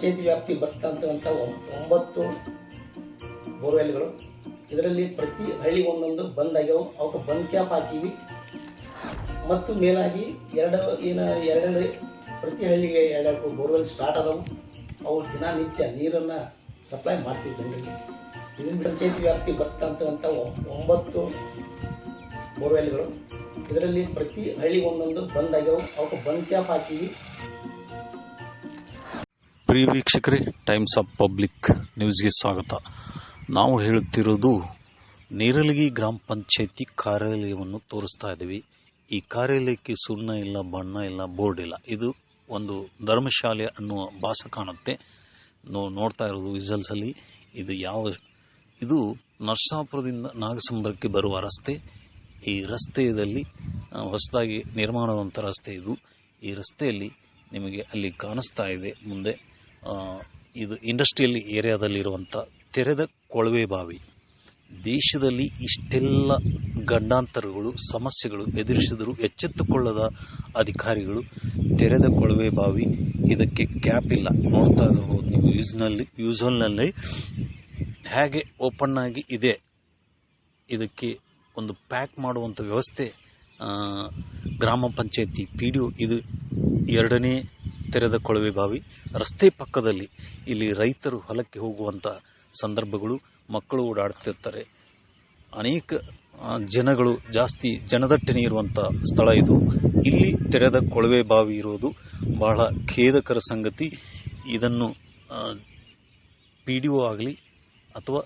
ಪಂಚಾಯತಿ ವ್ಯಾಪ್ತಿ ಬರ್ತಕ್ಕಂಥ ಒಂಬತ್ತು ಬೋರ್ವೆಲ್ಗಳು. ಇದರಲ್ಲಿ ಪ್ರತಿ ಹಳ್ಳಿ ಒಂದೊಂದು ಬಂದ್ ಆಗ್ಯಾವ. ಅವಕ್ಕೆ ಬಂದ್ ಕ್ಯಾಪ್ ಹಾಕೀವಿ. ಮತ್ತು ಮೇಲಾಗಿ ಎರಡು ಏನು ಎರಡೆರಡು ಪ್ರತಿ ಹಳ್ಳಿಗೆ ಎರಡೆರಡು ಬೋರ್ವೆಲ್ ಸ್ಟಾರ್ಟ್ ಅದಾವು ಅವು ದಿನನಿತ್ಯ ನೀರನ್ನು ಸಪ್ಲೈ ಮಾಡ್ತೀವಿ ಜನರಿಗೆ. ಇದನ್ನ ಪಂಚಾಯತಿ ವ್ಯಾಪ್ತಿ ಬರ್ತಕ್ಕಂಥ ಒಂಬತ್ತು ಬೋರ್ವೆಲ್ಗಳು. ಇದರಲ್ಲಿ ಪ್ರತಿ ಹಳ್ಳಿ ಒಂದೊಂದು ಬಂದ್ ಆಗ್ಯಾವ. ಅವಕ್ಕೆ ಬಂದ್ ಕ್ಯಾಪ್ ಹಾಕೀವಿ. ಪ್ರಿಯ ವೀಕ್ಷಕರೇ ಟೈಮ್ಸ್ ಆಫ್ ಪಬ್ಲಿಕ್ ನ್ಯೂಸ್ಗೆ ಸ್ವಾಗತ. ನಾವು ಹೇಳುತ್ತಿರೋದು ನೇರಲಗಿ ಗ್ರಾಮ ಪಂಚಾಯತಿ ಕಾರ್ಯಾಲಯವನ್ನು ತೋರಿಸ್ತಾ ಇದ್ದೀವಿ. ಈ ಕಾರ್ಯಾಲಯಕ್ಕೆ ಸುಣ್ಣ ಇಲ್ಲ, ಬಣ್ಣ ಇಲ್ಲ, ಬೋರ್ಡ್ ಇಲ್ಲ. ಇದು ಒಂದು ಧರ್ಮಶಾಲೆ ಅನ್ನುವ ಭಾಸ ಕಾಣುತ್ತೆ. ನೋ, ನೋಡ್ತಾ ಇರೋದು ವಿಸಲ್ಸಲ್ಲಿ ಇದು ಯಾವ, ಇದು ನರಸಾಪುರದಿಂದ ನಾಗಸಂಬರಕ್ಕೆ ಬರುವ ರಸ್ತೆ. ಈ ರಸ್ತೆಯಲ್ಲಿ ಹೊಸದಾಗಿ ನಿರ್ಮಾಣವಾದಂಥ ರಸ್ತೆ ಇದು. ಈ ರಸ್ತೆಯಲ್ಲಿ ನಿಮಗೆ ಅಲ್ಲಿ ಕಾಣಿಸ್ತಾ ಇದೆ. ಮುಂದೆ ಇದು ಇಂಡಸ್ಟ್ರಿಯಲ್ ಏರಿಯಾದಲ್ಲಿರುವಂಥ ತೆರೆದ ಕೊಳವೆ ಬಾವಿ. ದೇಶದಲ್ಲಿ ಇಷ್ಟೆಲ್ಲ ಗಂಡಾಂತರಗಳು, ಸಮಸ್ಯೆಗಳು ಎದುರಿಸಿದರೂ ಎಚ್ಚೆತ್ತುಕೊಳ್ಳದ ಅಧಿಕಾರಿಗಳು ತೆರೆದ ಕೊಳವೆ ಬಾವಿ. ಇದಕ್ಕೆ ಕ್ಯಾಪ್ ಇಲ್ಲ. ನೋಡ್ತಾ ಇರಬಹುದು ನೀವು ಯೂಸ್ನಲ್ಲಿ ಯೂಸಲ್ನಲ್ಲಿ ಹೇಗೆ ಓಪನ್ ಆಗಿ ಇದೆ. ಇದಕ್ಕೆ ಒಂದು ಪ್ಯಾಕ್ ಮಾಡುವಂಥ ವ್ಯವಸ್ಥೆ ಗ್ರಾಮ ಪಂಚಾಯತಿ ಪಿ ಡಿ ಇದು ಎರಡನೇ ತೆರೆದ ಕೊಳವೆ ಬಾವಿ ರಸ್ತೆ ಪಕ್ಕದಲ್ಲಿ ಇಲ್ಲಿ ರೈತರು ಹೊಲಕ್ಕೆ ಹೋಗುವಂಥ ಸಂದರ್ಭಗಳು ಮಕ್ಕಳು ಓಡಾಡ್ತಿರ್ತಾರೆ ಅನೇಕ ಜನಗಳು ಜಾಸ್ತಿ ಜನದಟ್ಟಣೆ ಇರುವಂಥ ಸ್ಥಳ ಇದು. ಇಲ್ಲಿ ತೆರೆದ ಕೊಳವೆ ಬಾವಿ ಇರೋದು ಬಹಳ ಖೇದಕರ ಸಂಗತಿ. ಇದನ್ನು ಪಿ ಡಿ ಒ ಆಗಲಿ ಅಥವಾ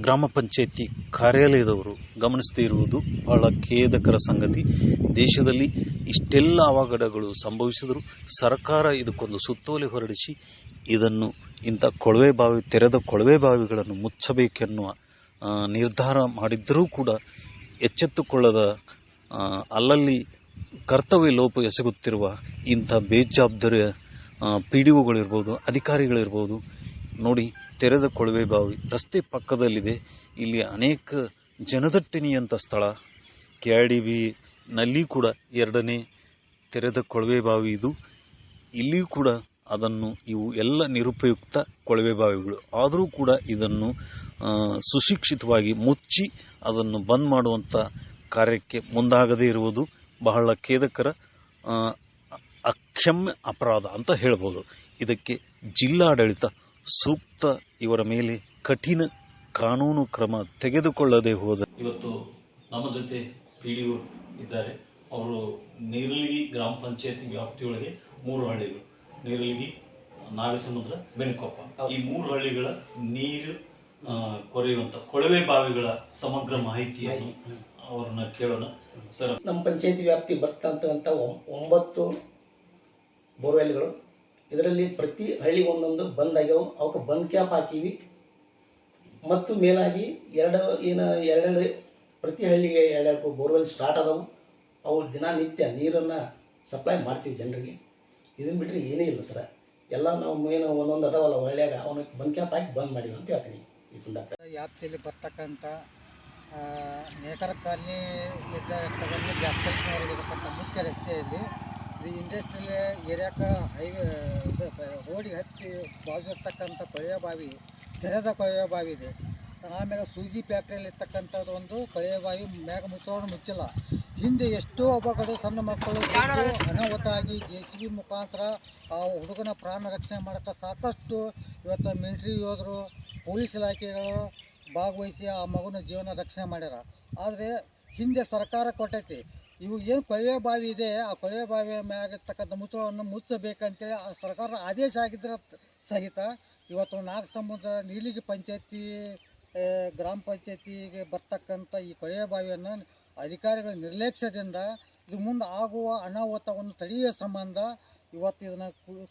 ಗ್ರಾಮ ಪಂಚಾಯಿತಿ ಕಾರ್ಯಾಲಯದವರು ಗಮನಿಸದೇ ಇರುವುದು ಬಹಳ ಖೇದಕರ ಸಂಗತಿ. ದೇಶದಲ್ಲಿ ಇಷ್ಟೆಲ್ಲ ಅವಘಡಗಳು ಸಂಭವಿಸಿದರೂ ಸರ್ಕಾರ ಇದಕ್ಕೊಂದು ಸುತ್ತೋಲೆ ಹೊರಡಿಸಿ ಇದನ್ನು ಇಂಥ ಕೊಳವೆ ಬಾವಿ, ತೆರೆದ ಕೊಳವೆ ಬಾವಿಗಳನ್ನು ಮುಚ್ಚಬೇಕೆನ್ನುವ ನಿರ್ಧಾರ ಮಾಡಿದ್ದರೂ ಕೂಡ ಎಚ್ಚೆತ್ತುಕೊಳ್ಳದ ಅಲ್ಲಲ್ಲಿ ಕರ್ತವ್ಯ ಲೋಪ ಎಸಗುತ್ತಿರುವ ಇಂಥ ಬೇಜವಾಬ್ದಾರಿಯ ಪಿ ಡಿ ಒಗಳಿರ್ಬೋದು ಅಧಿಕಾರಿಗಳಿರ್ಬೋದು, ನೋಡಿ ತೆರೆದ ಕೊಳವೆ ಬಾವಿ ರಸ್ತೆ ಪಕ್ಕದಲ್ಲಿದೆ. ಇಲ್ಲಿ ಅನೇಕ ಜನದಟ್ಟಣಿಯಂಥ ಸ್ಥಳ, ಕೆ ಆರ್ ಡಿ ಬಿ ನಲ್ಲಿ ಕೂಡ ಎರಡನೇ ತೆರೆದ ಕೊಳವೆ ಬಾವಿ ಇದು. ಇಲ್ಲಿಯೂ ಕೂಡ ಅದನ್ನು ಇವು ಎಲ್ಲ ನಿರುಪಯುಕ್ತ ಕೊಳವೆ ಬಾವಿಗಳು. ಆದರೂ ಕೂಡ ಇದನ್ನು ಸುಶಿಕ್ಷಿತವಾಗಿ ಮುಚ್ಚಿ ಅದನ್ನು ಬಂದ್ ಮಾಡುವಂಥ ಕಾರ್ಯಕ್ಕೆ ಮುಂದಾಗದೇ ಇರುವುದು ಬಹಳ ಖೇದಕರ ಅಕ್ಷಮ್ಯ ಅಪರಾಧ ಅಂತ ಹೇಳ್ಬೋದು. ಇದಕ್ಕೆ ಜಿಲ್ಲಾಡಳಿತ ಸೂಕ್ತ ಇವರ ಮೇಲೆ ಕಠಿಣ ಕಾನೂನು ಕ್ರಮ ತೆಗೆದುಕೊಳ್ಳದೆ ಹೋದ ಇವತ್ತು ನಮ್ಮ ಜೊತೆ ಪಿ ಇದ್ದಾರೆ. ಅವರು ನೀರಲಿಗಿ ಗ್ರಾಮ ಪಂಚಾಯತಿ ವ್ಯಾಪ್ತಿಯೊಳಗೆ ಮೂರು ಹಳ್ಳಿಗಳು. ನೀರಲಿಗಿ ನಾಗಸಮುದ್ರ ಬೆನಕೊಪ್ಪ. ಈ ಮೂರು ಹಳ್ಳಿಗಳ ನೀರು ಕೊರೆಯುವಂತ ಕೊಳವೆ ಬಾವಿಗಳ ಸಮಗ್ರ ಮಾಹಿತಿಯನ್ನು ಅವ್ರನ್ನ ಕೇಳೋಣ. ಸರ್ ನಮ್ಮ ಪಂಚಾಯತಿ ವ್ಯಾಪ್ತಿ ಬರ್ತಂತ ಒಂಬತ್ತು ಬೋರ್ವೆಲ್ಗಳು. ಇದರಲ್ಲಿ ಪ್ರತಿ ಹಳ್ಳಿ ಒಂದೊಂದು ಬಂದ್ ಆಗ್ಯಾವ ಅವಕ್ಕೆ ಬಂದ್ ಕ್ಯಾಪ್ ಹಾಕೀವಿ. ಮತ್ತು ಮೇಲಾಗಿ ಎರಡು ಏನು ಎರಡೆರಡು ಪ್ರತಿ ಹಳ್ಳಿಗೆ ಎರಡೆರಡು ಬೋರ್ವೆಲ್ ಸ್ಟಾರ್ಟ್ ಆದವು. ಅವು ದಿನನಿತ್ಯ ನೀರನ್ನು ಸಪ್ಲೈ ಮಾಡ್ತೀವಿ ಜನರಿಗೆ. ಇದನ್ನು ಬಿಟ್ಟರೆ ಏನೇ ಇಲ್ಲ ಸರ. ಎಲ್ಲ ನಾವು ಏನು ಒಂದೊಂದು ಅದಾವಲ್ಲ ಹಳ್ಳಿಯಾಗ ಅವನಿಗೆ ಬಂದ್ ಕ್ಯಾಪ್ ಹಾಕಿ ಬಂದ್ ಮಾಡಿವಿ ಅಂತ ಹೇಳ್ತೀನಿ ಈ ಸಂದರ್ಭ. ವ್ಯಾಪ್ತಿಯಲ್ಲಿ ಬರ್ತಕ್ಕಂಥ ನೇಕಾರ ಕಾಲನಿ ಇದ್ದ ಇರತಕ್ಕಂಥ ಮುಖ್ಯ ರಸ್ತೆಯಲ್ಲಿ ಇದು ಇಂಡಸ್ಟ್ರಿಯಲ್ ಏರಿಯಾಕ್ಕೆ ಹೈವೇ ರೋಡಿಗೆ ಹತ್ತಿ ಬಾಜು ಇರ್ತಕ್ಕಂಥ ಕೊಳವೆ ಬಾವಿ, ತೆರೆದ ಕೊಳವೆ ಬಾವಿ ಇದೆ. ಆಮೇಲೆ ಸೂಜಿ ಫ್ಯಾಕ್ಟ್ರಿಯಲ್ಲಿ ಇರ್ತಕ್ಕಂಥದ್ದು ಒಂದು ಕಳೆಯ ಬಾವಿ ಮ್ಯಾಗ ಮುಚ್ಚೋಣ ಮುಚ್ಚಿಲ್ಲ. ಹಿಂದೆ ಎಷ್ಟೋ ಹಬ್ಬಗಳು ಸಣ್ಣ ಮಕ್ಕಳು ಅನಾಹುತಾಗಿ ಜೆ ಸಿ ಬಿ ಮುಖಾಂತರ ಆ ಹುಡುಗನ ಪ್ರಾಣ ರಕ್ಷಣೆ ಮಾಡೋಕ್ಕೆ ಸಾಕಷ್ಟು ಇವತ್ತು ಮಿಲಿಟ್ರಿ ಯೋಧರು, ಪೊಲೀಸ್ ಇಲಾಖೆಗಳು ಭಾಗವಹಿಸಿ ಆ ಮಗುನ ಜೀವನ ರಕ್ಷಣೆ ಮಾಡ್ಯಾರ. ಆದರೆ ಹಿಂದೆ ಸರ್ಕಾರ ಕೊಟ್ಟೈತಿ. ಇವು ಏನು ಕೊಳವೆ ಬಾವಿ ಇದೆ, ಆ ಕೊಳವೆ ಬಾವಿಯ ಮ್ಯಾಗಿರ್ತಕ್ಕಂಥ ಮುಚ್ಚಳವನ್ನು ಮುಚ್ಚಬೇಕಂತೇಳಿ ಆ ಸರ್ಕಾರದ ಆದೇಶ ಆಗಿದ್ರೆ ಸಹಿತ ಇವತ್ತು ನಾಗಸಮುದ್ರ ಸಮುದ್ರ ನೀಲಿಗಿ ಪಂಚಾಯತಿ ಗ್ರಾಮ ಪಂಚಾಯತಿಗೆ ಬರ್ತಕ್ಕಂಥ ಈ ಕೊಳವೆ ಬಾವಿಯನ್ನು ಅಧಿಕಾರಿಗಳ ನಿರ್ಲಕ್ಷ್ಯದಿಂದ ಇದು ಮುಂದೆ ಆಗುವ ಅನಾಹುತವನ್ನು ತಡೆಯುವ ಸಂಬಂಧ ಇವತ್ತು ಇದನ್ನು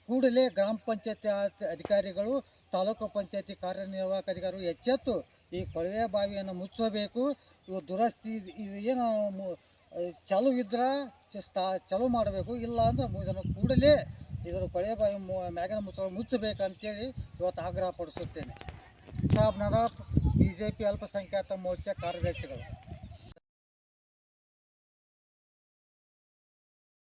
ಕೂಡಲೇ ಗ್ರಾಮ ಪಂಚಾಯತಿ ಅಧಿಕಾರಿಗಳು, ತಾಲೂಕು ಪಂಚಾಯತಿ ಕಾರ್ಯನಿರ್ವಾಹಕ ಅಧಿಕಾರಿಗಳು ಎಚ್ಚೆತ್ತು ಈ ಕೊಳವೆ ಬಾವಿಯನ್ನು ಮುಚ್ಚಬೇಕು. ಇವು ದುರಸ್ತಿ, ಇದು ಏನು ಚಾಲು ಇದ್ರೆ ಚಾಲು ಮಾಡಬೇಕು. ಇಲ್ಲ ಅಂದ್ರೆ ಇದನ್ನು ಕೂಡಲೇ ಇದರ ಕೊಳವೆ ಬಾವಿ ಮ್ಯಾಗಿನ ಮುಚ್ಚ ಮುಚ್ಚಬೇಕಂತೇಳಿ ಇವತ್ತು ಆಗ್ರಹ ಪಡಿಸುತ್ತೇನೆ ಸಾಬ್ ಬಿ ಜೆ ಪಿ ಅಲ್ಪಸಂಖ್ಯಾತ ಮೋರ್ಚಾ ಕಾರ್ಯದರ್ಶಿಗಳು.